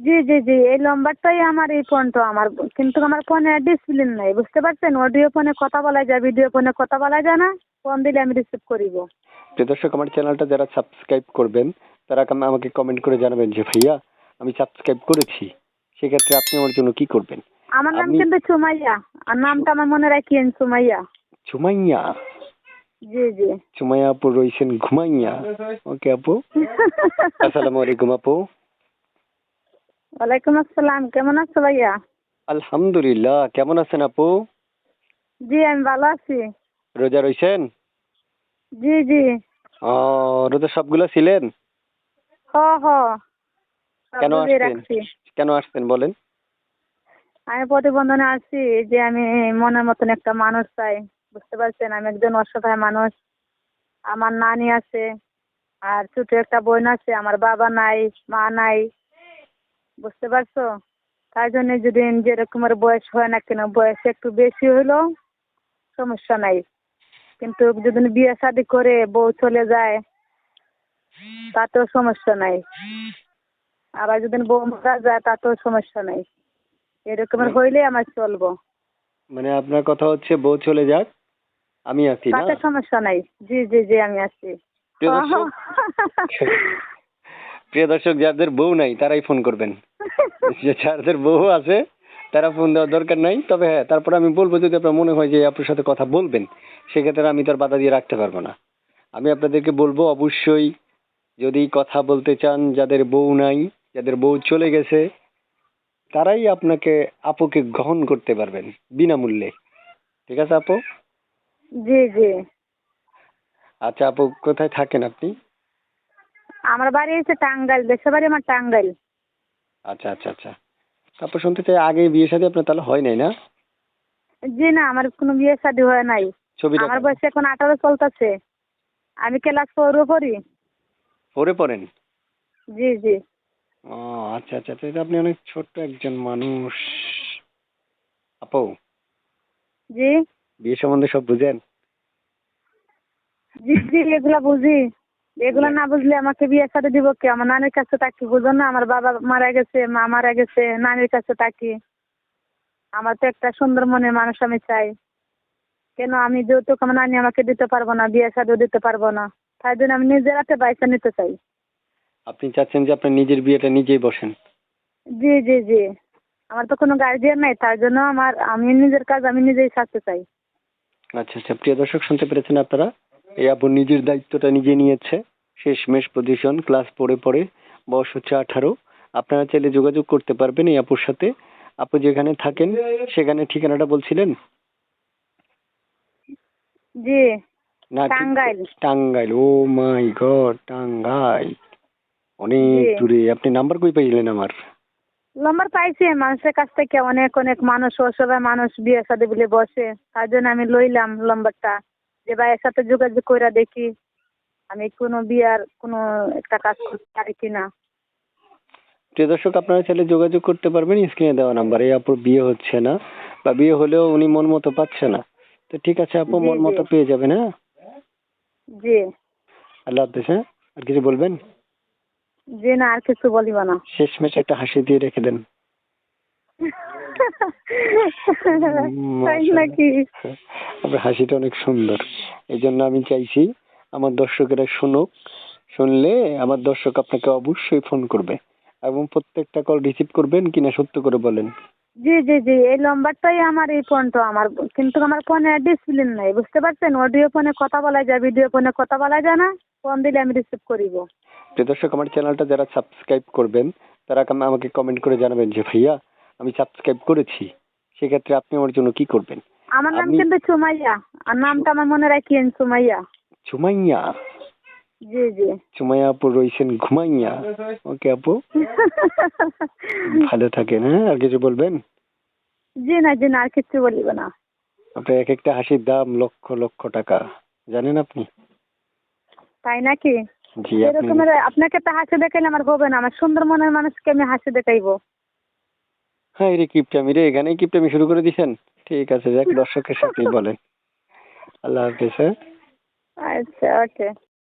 জি জি জি এই নম্বরটাই আমার এই ফোনটা আমার কিন্তু আমার ফোনে ডিসপ্লিন নাই বুঝতে পারছেন? অডিও ফোনে কথা বলা যায় ভিডিও ফোনে কথা বলা যায় না ফোন দিলে আমি রিসিভ করিব। প্রিয় দর্শক আমার চ্যানেলটা যারা সাবস্ক্রাইব করবেন তারা আমাকে কমেন্ট করে জানাবেন যে ভাইয়া আমি সাবস্ক্রাইব করেছি সেক্ষেত্রে আপনি আমার জন্য কি করবেন? আমার নাম কিন্তু সুমাইয়া আর নামটা আমার মনে রাখিয়েন সুমাইয়া। চুমাইয়া জি জি। চুমাইয়া আপু রয়েছেন ঘুমাইয়া। ওকে আপু? আসসালামু আলাইকুম আপু। ওয়ালাইকুম আসসালাম কেমন আছো ভাইয়া? আলহামদুলিল্লাহ কেমন আছেন আপু? জি আমি ভালো আছি। রোজা রয়েছেন জি জি। ও রোজা সবগুলো ছিলেন? হ হ। কেন আসছেন? কেন আসছেন বলেন? আমি প্রতিবন্ধনে আছি যে আমি মনের মতন একটা মানুষ চাই বুঝতে পারছেন? আমি একজন অসহায় মানুষ। আমার নানি আছে আর ছোট একটা বোন আছে আমার বাবা নাই মা নাই। বুঝতে পারছ? তাই জন্য যদি যেরকম যেরকমের বয়স হয় না কেন বয়স একটু বেশি হইলেও সমস্যা নাই। কিন্তু যদি বিয়ে শাদি করে বউ চলে যায় তাতেও সমস্যা নাই। আবার যদি বউ মারা যায় তাতেও সমস্যা নাই। এরকমের হইলে আমার চলবো। মানে আপনার কথা হচ্ছে বউ চলে যাক আমি আছি না? তাতে সমস্যা নাই। জি জি জি আমি আছি। প্রিয় দর্শক যাদের বউ নাই তারাই ফোন করবেন। যে যাদের বউ আছে তারা ফোন দেওয়ার দরকার নাই। তবে হ্যাঁ তারপর আমি বলব যদি আপনার মনে হয় যে আপনার সাথে কথা বলবেন সেক্ষেত্রে আমি তার বাধা দিয়ে রাখতে পারব না। আমি আপনাদেরকে বলব অবশ্যই যদি কথা বলতে চান যাদের বউ নাই যাদের বউ চলে গেছে তারাই আপনাকে আপুকে গ্রহণ করতে পারবেন বিনামূল্যে। ঠিক আছে আপু? জি জি। আচ্ছা আপু কোথায় থাকেন আপনি? আমার বাড়ি হচ্ছে টাঙ্গাইল দেশের বাড়ি আমার টাঙ্গাইল। আচ্ছা আচ্ছা আচ্ছা। তারপর শুনতে চাই আগে বিয়ে শাদী আপনার তাহলে হয় নাই না? জি না আমার কোনো বিয়ে শাদী হয় নাই। ছবিটা আমার বয়স এখন আঠারো চলতেছে। আমি ক্লাস ফোরও পড়ি। পরে পড়েন? জি জি। ও আচ্ছা আচ্ছা। তো আপনি অনেক ছোট্ট একজন মানুষ। আপু? জি। বিয়ে সম্বন্ধে সব বুঝেন? জি জি এগুলা বুঝি। এগুলা না। বুঝলে আমাকে বিয়ে শাদী দিব কি? আমার নানির কাছে থাকি বুঝো না? আমার বাবা মারা গেছে মা মারা গেছে নানির কাছে থাকি আমার তো একটা সুন্দর মনের মানুষ আমি চাই। কেন আমি যৌতুক আমার নানি আমাকে দিতে পারব না বিয়ে শাদিও দিতে পারব না। তাই জন্য আমি নিজের হাতে বাইসা নিতে চাই। আপনি চাচ্ছেন যে আপনার নিজের বিয়েটা নিজেই বসেন? জি জি জি। আমার তো কোনো গার্জিয়ান নাই তার জন্য আমার আমি নিজের কাজ আমি নিজেই সারতে চাই। আচ্ছা আচ্ছা। প্রিয় দর্শক শুনতে পেরেছেন আপনারা? এই আপু নিজের দায়িত্বটা নিজে নিয়েছে। শেষমেশ পজিশন ক্লাস পড়ে পড়ে বয়স হচ্ছে আঠারো। আপনারা চাইলে যোগাযোগ করতে পারবেন এই আপুর সাথে। আপু যেখানে থাকেন সেখানে ঠিকানাটা বলছিলেন? জি। না ঠিক- Tangail. Tangail. Oh my god Tangail. অনেক জি। দূরে। আপনি নাম্বার কই পাইলেন আমার? নম্বর পাইছি মানুষের কাছ থেকে অনেক অনেক মানুষ অসহায় মানুষ বিয়ে সাথে বলে বসে। তার জন্য আমি লইলাম নম্বরটা। যে ভাইয়ের সাথে যোগাযোগ করে দেখি। আমি কোনো বিয়ার কোনো একটা কাজ করতে পারি কিনা। প্রিয় দর্শক আপনারা চাইলে যোগাযোগ করতে পারবেন স্ক্রিনে দেওয়া নাম্বার। এই আপুর বিয়ে হচ্ছে না বা বিয়ে হলেও উনি মন মতো পাচ্ছে না। তো ঠিক আছে আপু মন মতো পেয়ে যাবেন হ্যাঁ? জি। আল্লাহ হাফেজ হ্যাঁ? আর কিছু বলবেন? জি না আর কিছু বলিব না। শেষমেশ একটা হাসি দিয়ে রেখে দেন। তাই নাকি? আপনার হাসিটা অনেক সুন্দর। এই জন্য আমি চাইছি আমার দর্শকেরা শুনুক শুনলে আমার দর্শক আপনাকে অবশ্যই ফোন করবে এবং প্রত্যেকটা কল রিসিভ করবেন কিনা সত্য করে বলেন। জি জি জি এই নম্বরটাই আমার এই ফোনটা আমার কিন্তু আমার ফোনে ডিসপ্লিন নাই বুঝতে পারছেন? অডিও ফোনে কথা বলা যায় ভিডিও ফোনে কথা বলা যায় না ফোন দিলে আমি রিসিভ করিব। প্রিয় দর্শক আমার চ্যানেলটা যারা সাবস্ক্রাইব করবেন তারা আমাকে কমেন্ট করে জানাবেন যে ভাইয়া আমি সাবস্ক্রাইব করেছি সেক্ষেত্রে আপনি আমার জন্য কি করবেন? আমার নাম কিন্তু সুমাইয়া আর নামটা আমার মনে রাখিয়েন সুমাইয়া। চুমাইয়া জি জি। চুমাইয়া আপু রয়েছেন ঘুমাইয়া। ওকে আপু? ভালো থাকেন হ্যাঁ? আর কিছু বলবেন? জি না জি না আর কিচ্ছু বলিব না। আপনার এক একটা হাসির দাম লক্ষ লক্ষ টাকা। জানেন আপনি? তাই নাকি? জি এরকমের আপনাকে তো হাসি দেখাইলে আমার হবে না। আমার সুন্দর মনের মানুষকে আমি হাসি দেখাইবো। হ্যাঁ রে কিপটামি রে এখানেই কিপটামি শুরু করে দিছেন। ঠিক আছে যাক দর্শকের সাথেই বলেন। আল্লাহ হাফিজ হ্যাঁ? আচ্ছা ওকে